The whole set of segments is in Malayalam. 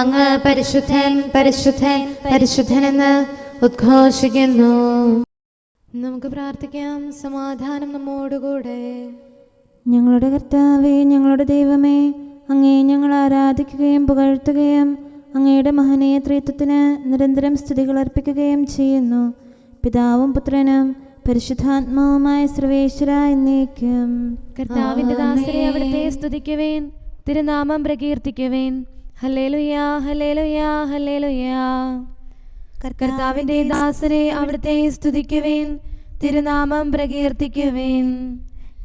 അങ്ങ് പരിശുദ്ധൻ പരിശുദ്ധൻ പരിശുദ്ധൻ എന്ന് ഉദ്ഘോഷിക്കുന്നു. നമുക്ക് പ്രാർത്ഥിക്കാം. സമാധാനം നമ്മോടുകൂടെ. ഞങ്ങളുടെ കർത്താവേ ഞങ്ങളുടെ ദൈവമേ അങ്ങേ ഞങ്ങൾ ആരാധിക്കുകയും പുകഴ്ത്തുകയും അങ്ങയുടെ മഹനീയ ത്രിത്വത്തിന് നിരന്തരം സ്തുതികൾ അർപ്പിക്കുകയും ചെയ്യുന്നു. പിതാവും പുത്രനും പരിശുദ്ധാത്മാവുമായ സർവേശ്വര എന്നേക്കും. കർത്താവിന്റെ ദാസരെ അവിടുത്തെ സ്തുതിക്കുവേൻ തിരുനാമം പ്രകീർത്തിക്കുവേൻ. കർത്താവിന്റെ ദാസനെ അവിടുത്തെ സ്തുതിക്കുവേൻ തിരുനാമം പ്രകീർത്തിക്കുവേൻ.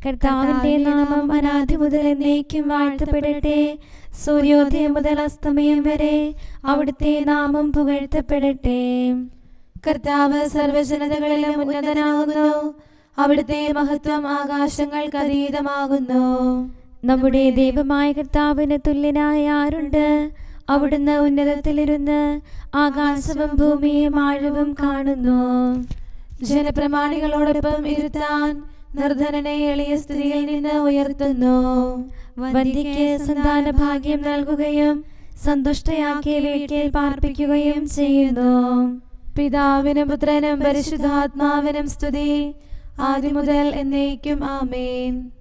കർത്താവിന്റെ നാമം അനാദി മുതൽ എന്നേക്കും വാഴ്ത്തപ്പെടട്ടെ. സൂര്യോദയം മുതൽ അസ്തമയം വരെ അവിടുത്തെ നാമം പുകഴ്ത്തപ്പെടട്ടെ. കർത്താവ് സർവജനതകളിലും ഉന്നതനാകുന്നു. അവിടുത്തെ മഹത്വം ആകാശങ്ങൾക്ക് അതീതമാകുന്നു. നമ്മുടെ ദൈവമായ കർത്താവിന് തുല്യനായ ആരുണ്ട്? അവിടുന്ന് ഉന്നതത്തിലിരുന്ന് ആകാശവും ഭൂമിയും ആഴവും കാണുന്നു. ജനപ്രമാണികളോടൊപ്പം ഇരുത്താൻ നിർധനനെ എളിയ സ്ത്രീയിൽ നിന്ന് ഉയർത്തുന്നു. വന്ധ്യയ്ക്ക് സന്താന ഭാഗ്യം നൽകുകയും സന്തുഷ്ടയാക്കി വീട്ടിൽ പാർപ്പിക്കുകയും ചെയ്യുന്നു. പിതാവിനും പുത്രനും പരിശുദ്ധാത്മാവിനും സ്തുതി. ആദ്യം മുതൽ എന്നേക്കും ആമേൻ.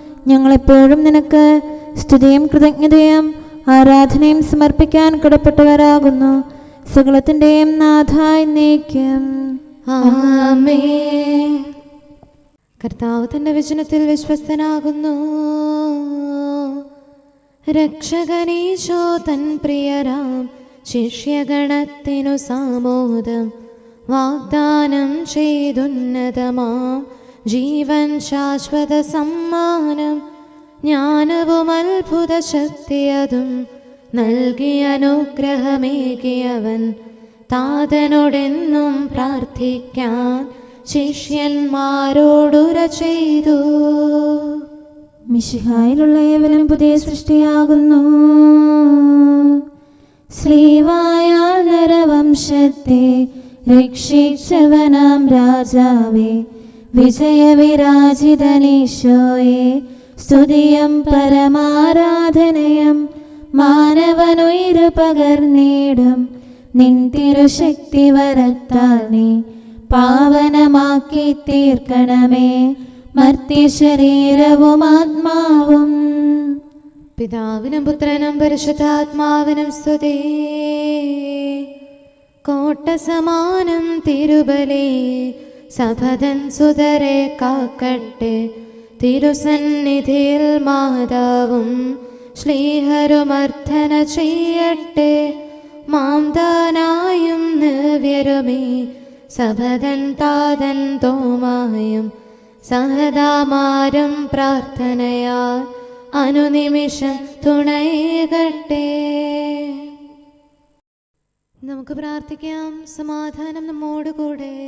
ഞങ്ങളെപ്പോഴും നിനക്ക് സ്തുതിയും കൃതജ്ഞതയും ആരാധനയും സമർപ്പിക്കാൻ കടപ്പെട്ടവരാകുന്നു. സകലത്തിന്റെയും നാഥായി നീക്കം കർത്താവ് തന്റെ വിജനത്തിൽ വിശ്വസ്തനാകുന്നു. രക്ഷകനീശോ തൻ പ്രിയരാം. ശിഷ്യഗണത്തിനു സാമോദം. വാഗ്ദാനം ചെയ്തുന്നതമാം. ജീവൻ ശാശ്വത സമ്മാനം ജ്ഞാനവും അത്ഭുത ശക്തിയതും നൽകിയ അനുഗ്രഹമേകിയവൻ. താതനോടെന്നും പ്രാർത്ഥിക്കാൻ ശിഷ്യന്മാരോടുര ചെയ്തു. മിശിഹായിലുള്ള ഏവനും പുതിയ സൃഷ്ടിയാകുന്നു. ശ്രീവായാൽ നരവംശത്തെ രക്ഷിച്ചവനാം രാജാവേ. വിജയവിരാജിതനീശോയെ സ്തുതിയം പരമാരാധനയം മാനവനുയിരു പകർന്നേടും. നിൻ തിരുശക്തി വരത്താൽ നീ പാവനമാക്കി തീർക്കണമേ. മർത്യശരീരവും ആത്മാവും. പിതാവിനും പുത്രനും പരിശുദ്ധാത്മാവിനും സ്തുതി. കോട്ട സമാനം തിരുബലി. സഭതൻ സുതരെ കാക്കട്ടെ. തിരുസന്നിധിയിൽ മാതാവും ശ്രീഹരുമർദ്ധന ചെയ്യട്ടെ. മാംതാനായും നവ്യരുമേ. സഭതൻ താതൻ തോമായും സഹദാമാരും പ്രാർത്ഥനയാ അനുനിമിഷം തുണയകട്ടെ. നമുക്ക് പ്രാർത്ഥിക്കാം. സമാധാനം നമ്മോടുകൂടെ.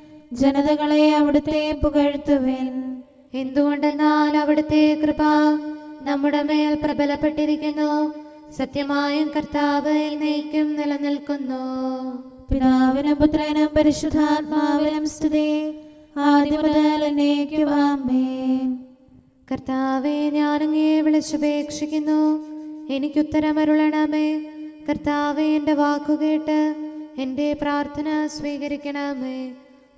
ജനതകളെ അവിടുത്തെ പുകഴ്ത്തുവേൻ. എന്തുകൊണ്ടെന്നാൽ അവിടുത്തെ കൃപ നമ്മുടെ മേൽ പ്രബലപ്പെട്ടിരിക്കുന്നു. സത്യമായും കർത്താവ് എന്നേക്കും നിലനിൽക്കുന്നു. പിതാവിനും പുത്രനും പരിശുദ്ധാത്മാവിനും സ്തുതി. ആദ്യം മുതൽ എന്നേക്കും ആമേൻ. കർത്താവെ ഞാനങ്ങയെ വിളിച്ചപേക്ഷിക്കുന്നു. എനിക്കുത്തരമരുളണമേ കർത്താവെ എന്റെ വാക്കുകേട്ട് എന്റെ പ്രാർത്ഥന സ്വീകരിക്കണമേ.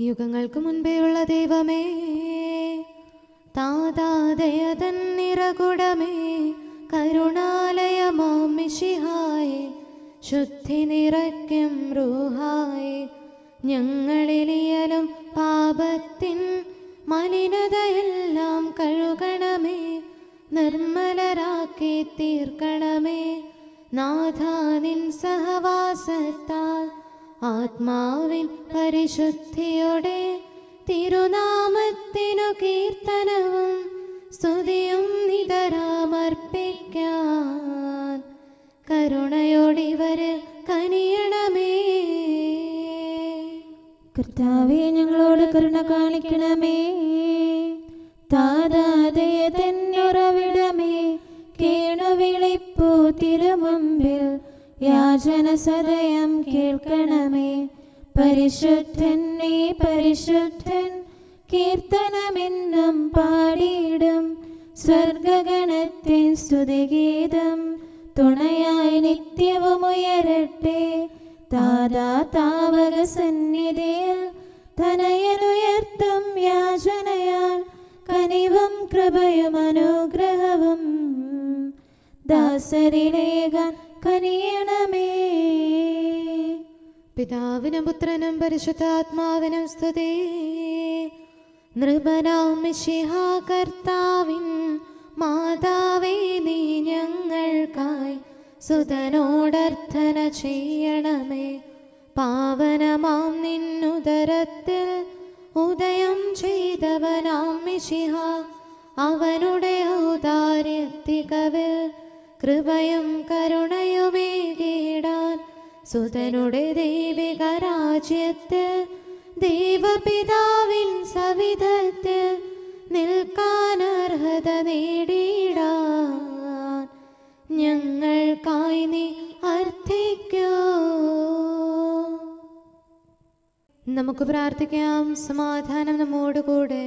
യുഗങ്ങൾക്ക് മുൻപേയുള്ള ദൈവമേ താതാദയതൻ നിറകുടമേ കരുണാലയമാമിഷിഹായേ ശുദ്ധി നിറയ്ക്കും റൂഹായി. ഞങ്ങളിലിയലും പാപത്തിൻ മലിനതയെല്ലാം കഴുകണമേ നിർമ്മലരാക്കി തീർക്കണമേ. നാഥാനിൻ സഹവാസത്താൽ ആത്മാവിൻ പരിശുദ്ധിയോടെ തിരുനാമത്തിനു കീർത്തനവും സ്തുതിയും നിതരാമർപ്പിക്കാൻ കരുണയോടിവര് കനിയണമേ. കർത്താവെ ഞങ്ങളോട് കരുണ കാണിക്കണമേ. താതാതയെ തന്നുറവിടമേ. കേണുവിളിപ്പൂ തിരുമുമ്പിൽ യാചന സദയം പരിശുദ്ധൻ നീ പരിശുദ്ധൻ കീർത്തനമെന്നും പാടിയിടും. സ്വർഗഗണത്തിൻ സ്തുതിഗീതം തുണയായി നിത്യവും ഉയരട്ടെ. താതാ താവക സന്നിധിയിൽ തനയനുയർത്തും യാചനയാൽ കനിവും കൃപയും അനുഗ്രഹവും. ദാസരിലേകാൻ കനിയണമേ. പിതാവിനും പുത്രനും പരിശുദ്ധാത്മാവിനും സ്തുതി. നൃപനാം കർത്താവിൻ മാതാവേ നീ ഞങ്ങൾക്കായി സുതനോടർത്ഥന ചെയ്യണമേ. പാവനമാം നിന്നുദരത്തിൽ ഉദയം ചെയ്തവനാം മിശിഹ. അവനുടെ ഔദാര്യത്തികവിൽ കൃപയും കരുണയുമേകിടാൻ സുതനുടെ ദൈവിക രാജ്യത്ത് ദൈവപിതാവിൻ സവിധത്ത് നിൽക്കാൻ അർഹത നേടിയിടാൻ ഞങ്ങൾക്കായി നീ അർത്ഥിക്കൂ. നമുക്ക് പ്രാർത്ഥിക്കാം സമാധാനം നമ്മോടുകൂടെ.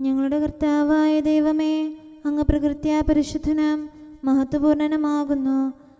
ഞങ്ങളുടെ കർത്താവായ ദൈവമേ അങ്ങ് പ്രകൃത്യാ പരിശുദ്ധനം മഹത്വപൂർണനുമാകുന്നു.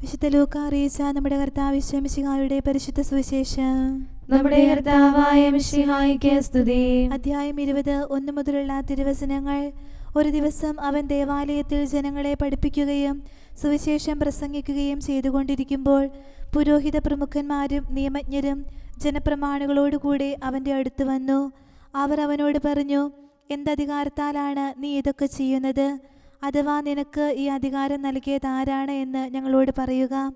വിശുദ്ധ ലൂക്ക അറിയിച്ച നമ്മുടെ കർത്താവ് ശമിശിഹായുടെ പരിശുദ്ധ സുവിശേഷം. നമ്മുടെ കർത്താവായ മിശിഹായിക്ക് സ്തുതി. അധ്യായം ഇരുപത് ഒന്ന് മുതലുള്ള തിരുവചനങ്ങൾ. ഒരു ദിവസം അവൻ ദേവാലയത്തിൽ ജനങ്ങളെ പഠിപ്പിക്കുകയും സുവിശേഷം പ്രസംഗിക്കുകയും ചെയ്തുകൊണ്ടിരിക്കുമ്പോൾ പുരോഹിത പ്രമുഖന്മാരും നിയമജ്ഞരും ജനപ്രമാണികളോടുകൂടി അവന്റെ അടുത്ത് വന്നു. അവർ അവനോട് പറഞ്ഞു എന്തധികാരത്താലാണ് നീ ഇതൊക്കെ ചെയ്യുന്നത്? അഥവാ നിനക്ക് ഈ അധികാരം നൽകിയത് ആരാണ് എന്ന് ഞങ്ങളോട് പറയുക.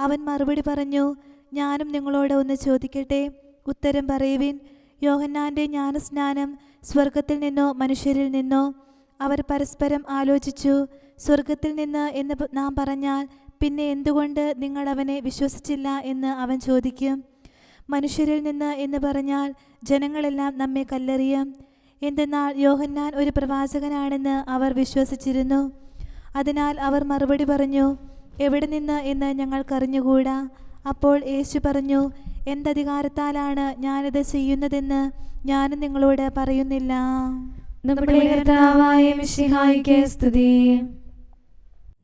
അവൻ മറുപടി പറഞ്ഞു ഞാനും നിങ്ങളോട് ഒന്ന് ചോദിക്കട്ടെ? ഉത്തരം പറയുവിൻ. യോഹന്നാന്റെ ജ്ഞാനസ്നാനം സ്വർഗത്തിൽ നിന്നോ മനുഷ്യരിൽ നിന്നോ? അവർ പരസ്പരം ആലോചിച്ചു സ്വർഗത്തിൽ നിന്ന് എന്ന് നാം പറഞ്ഞാൽ പിന്നെ എന്തുകൊണ്ട് നിങ്ങൾ അവനെ വിശ്വസിച്ചില്ല എന്ന് അവൻ ചോദിക്കും? മനുഷ്യരിൽ നിന്ന് എന്ന് പറഞ്ഞാൽ ജനങ്ങളെല്ലാം നമ്മെ കല്ലെറിയും. എന്തെന്നാൽ യോഹന്നാൻ ഒരു പ്രവാചകനാണെന്ന് അവർ വിശ്വസിച്ചിരുന്നു. അതിനാൽ അവർ മറുപടി പറഞ്ഞു എവിടെ നിന്ന് എന്ന് ഞങ്ങൾക്കറിഞ്ഞുകൂടാ? അപ്പോൾ യേശു പറഞ്ഞു എന്തധികാരത്താലാണ് ഞാനിത് ചെയ്യുന്നതെന്ന് ഞാനും നിങ്ങളോട് പറയുന്നില്ല. നമ്മുടെ കർത്താവായ സ്തുതി.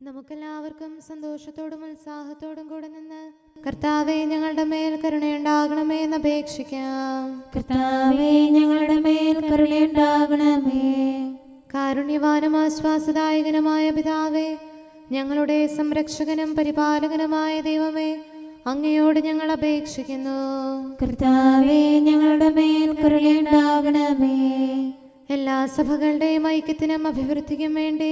നമുക്കെല്ലാവർക്കും സന്തോഷത്തോടും ഉത്സാഹത്തോടും കൂടെ നിന്ന് കർത്താവെ ഞങ്ങളുടെ മേൽ കരുണയുണ്ടാകണമേ എന്ന് അപേക്ഷിക്കാം. കർത്താവേ ഞങ്ങളുടെ മേൽ കരുണയുണ്ടാകണമേ. കാരുണ്യവാനും ആശ്വാസദായകനുമായ പിതാവേ ഞങ്ങളുടെ സംരക്ഷകനും പരിപാലകനുമായ ദൈവമേ അങ്ങയോട് ഞങ്ങൾ അപേക്ഷിക്കുന്നു. കർത്താവേ ഞങ്ങളുടെ മേൽ കരുണയുണ്ടാകണമേ. എല്ലാ സഭകളുടെയും ഐക്യത്തിനും അഭിവൃദ്ധിക്കും വേണ്ടി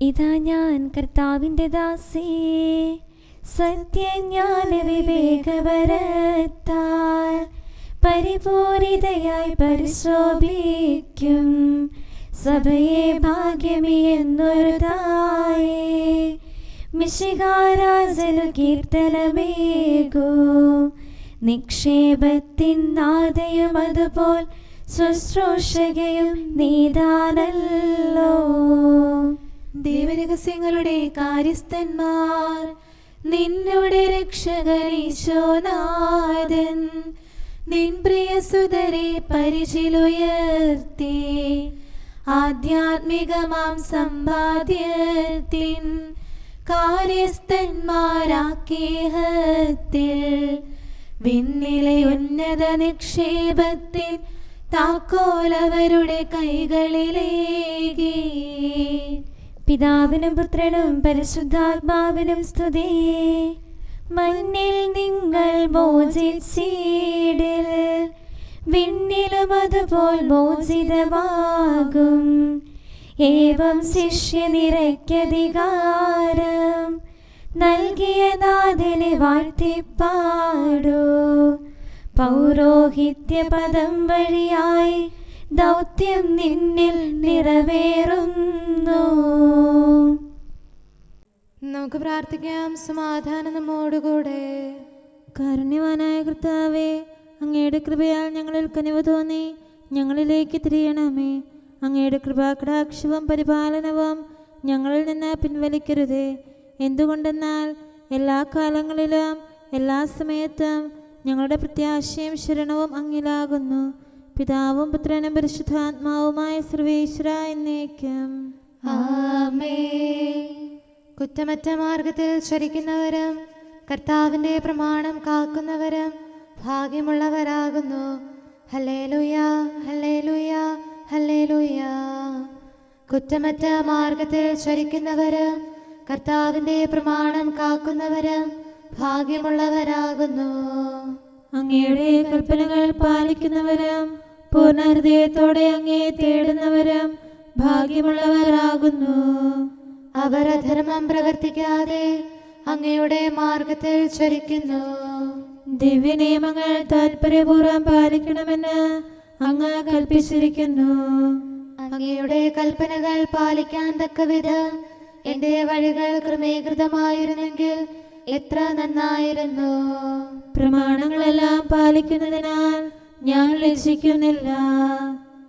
ഇതാ ഞാൻ കർത്താവിന്റെ ദാസി സത്യജ്ഞാന വിവേകവരത്താൽ പരിപൂരിതയായി പരിശോഭിക്കും. സഭയെ ഭാഗ്യമി എന്നൊരു തായേ മിശികാരാജനു കീർത്തനമേകൂ. നിക്ഷേപത്തിൻ നാദയും അതുപോൽ ശുശ്രൂഷകയും നീതാനല്ലോ. ദൈവരഹസ്യങ്ങളുടെ കാര്യസ്ഥന്മാർ നിന്നുടെ രക്ഷകനീശോനാഥൻ നിൻ പ്രിയസുതരെ പരിചിലുയർത്തി ആധ്യാത്മികമാം സമ്പാദ്യത്തിൻ കാര്യസ്ഥന്മാരാക്കേഹത്തിൽ വിണ്ണിലെ ഉന്നത നിക്ഷേപത്തിൻ താക്കോലവരുടെ കൈകളിലേകി. പിതാവിനും പുത്രനും പരിശുദ്ധാത്മാവിനും സ്തുതി. മണ്ണിൽ നിങ്ങൾ മോചിച്ചീടിൽ വിണ്ണിലും അതുപോൽ മോചിതമാകും. ഏവം ശിഷ്യനിരയ്ക്കധികാരം നൽകിയ നാഥനെ വാഴ്ത്തിപ്പാടൂ. പൗരോഹിത്യ പദം വഴിയായി ദൗത്യം നിന്നിൽ നിറവേറുന്നു. നമുക്ക് പ്രാർത്ഥിക്കാം. സമാധാനം നമ്മോടുകൂടെ കാരുണ്യവാനായ കർത്താവേ അങ്ങയുടെ കൃപയാൽ ഞങ്ങളിൽ കനിവ് തോന്നി ഞങ്ങളിലേക്ക് തിരിയണമേ. അങ്ങയുടെ കൃപാകടാക്ഷവും പരിപാലനവും ഞങ്ങളിൽ നിന്ന് പിൻവലിക്കരുതേ. എന്തുകൊണ്ടെന്നാൽ എല്ലാ കാലങ്ങളിലും എല്ലാ സമയത്തും ഞങ്ങളുടെ പ്രത്യാശയും ശരണവും അങ്ങിലാകുന്നു. പിതാവും പുത്രനും പരിശുദ്ധാത്മാവുമായ സർവേശ്വര എന്നേക്കും. കുറ്റമറ്റ മാർഗത്തിൽ ചരിക്കുന്നവരും കർത്താവിന്റെ പ്രമാണം കാക്കുന്നവരും ഭാഗ്യമുള്ളവരാകുന്നു. ഹല്ലേലൂയ ഹല്ലേലൂയ ഹല്ലേലൂയ. കുറ്റമറ്റ മാർഗത്തിൽ ചരിക്കുന്നവരും കർത്താവിന്റെ പ്രമാണം കാക്കുന്നവരും ഭാഗ്യമുള്ളവരാകുന്നു. അങ്ങയുടെ കൽപ്പനകൾ പാലിക്കുന്നവരും പൂർണ അങ്ങേ തേടുന്നവരും ഭാഗ്യമുള്ളവരാകുന്നു. അവർ അധർമ്മം പ്രവർത്തിക്കാതെ അങ്ങയുടെ മാർഗത്തിൽ ചരിക്കുന്നു. ദിവ്യ നിയമങ്ങൾ താൽപര്യപൂർവം പാലിക്കണമെന്ന് അങ്ങ് കൽപ്പിച്ചിരിക്കുന്നു. അങ്ങയുടെ കൽപ്പനകൾ പാലിക്കാൻ തക്ക വിധം എന്റെ വഴികൾ ക്രമീകൃതമായിരുന്നെങ്കിൽ എത്ര നന്നായിരുന്നു. പ്രമാണങ്ങളെല്ലാം പാലിക്കുന്നതിനാൽ ഞാൻ ലജ്ജിക്കുന്നില്ല.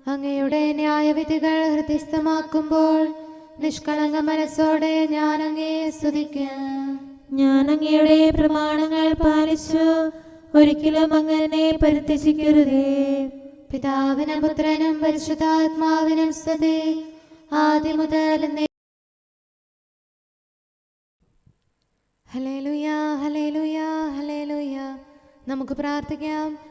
അങ്ങയുടെ ന്യായവിധികൾ ഹൃദയസ്ഥമാക്കുമ്പോൾ നിഷ്കളങ്ക മനസ്സോടെ ഞാൻ അങ്ങയെ സ്തുതിക്കും. ഞാൻ അങ്ങയുടെ പ്രമാണങ്ങൾ പാലിച്ചു. ഒരിക്കലും അങ്ങനെ പരിത്യജിക്കരുതേ. പിതാവിനും പുത്രനും പരിശുദ്ധാത്മാവിനും സ്തുതി. ആദ്യം മുതൽ ഹല്ലേലൂയ ഹല്ലേലൂയ ഹല്ലേലൂയ. നമുക്ക് പ്രാർത്ഥിക്കാം.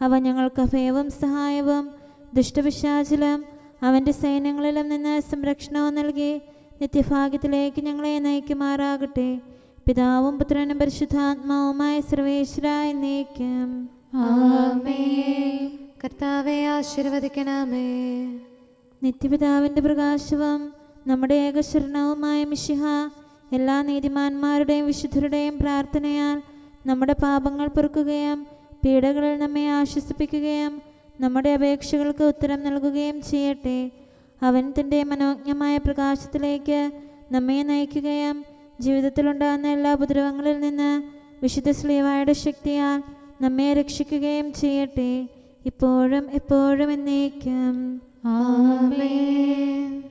അവ ഞങ്ങൾക്ക് അഭയവും സഹായവും ദുഷ്ടപിശാചിലും അവന്റെ സൈന്യങ്ങളിലും നിന്ന് സംരക്ഷണവും നൽകി നിത്യഭാഗ്യത്തിലേക്ക് ഞങ്ങളെ നയിക്കുമാറാകട്ടെ. പിതാവും പുത്രനും പരിശുദ്ധാത്മാവുമായ സർവേശ്വരായി നയിക്കും ആമേ കർത്താവെ ആശീർവദിക്കണമേ. നിത്യപിതാവിന്റെ പ്രകാശവും നമ്മുടെ ഏകശരണവുമായ മിശിഹ എല്ലാ നീതിമാന്മാരുടെയും വിശുദ്ധരുടെയും പ്രാർത്ഥനയാൽ നമ്മുടെ പാപങ്ങൾ പൊറുക്കുകയും പീഡകളിൽ നമ്മെ ആശ്വസിപ്പിക്കുകയും നമ്മുടെ അപേക്ഷകൾക്ക് ഉത്തരം നൽകുകയും ചെയ്യട്ടെ. അവൻ തന്റെ മനോജ്ഞമായ പ്രകാശത്തിലേക്ക് നമ്മെ നയിക്കുകയും ജീവിതത്തിലുണ്ടാകുന്ന എല്ലാ ഉപദ്രവങ്ങളിൽ നിന്ന് വിശുദ്ധ സ്ലീവായുടെ ശക്തിയാൽ നമ്മെ രക്ഷിക്കുകയും ചെയ്യട്ടെ. ഇപ്പോഴും എപ്പോഴും എന്നേക്കും. ആമേൻ.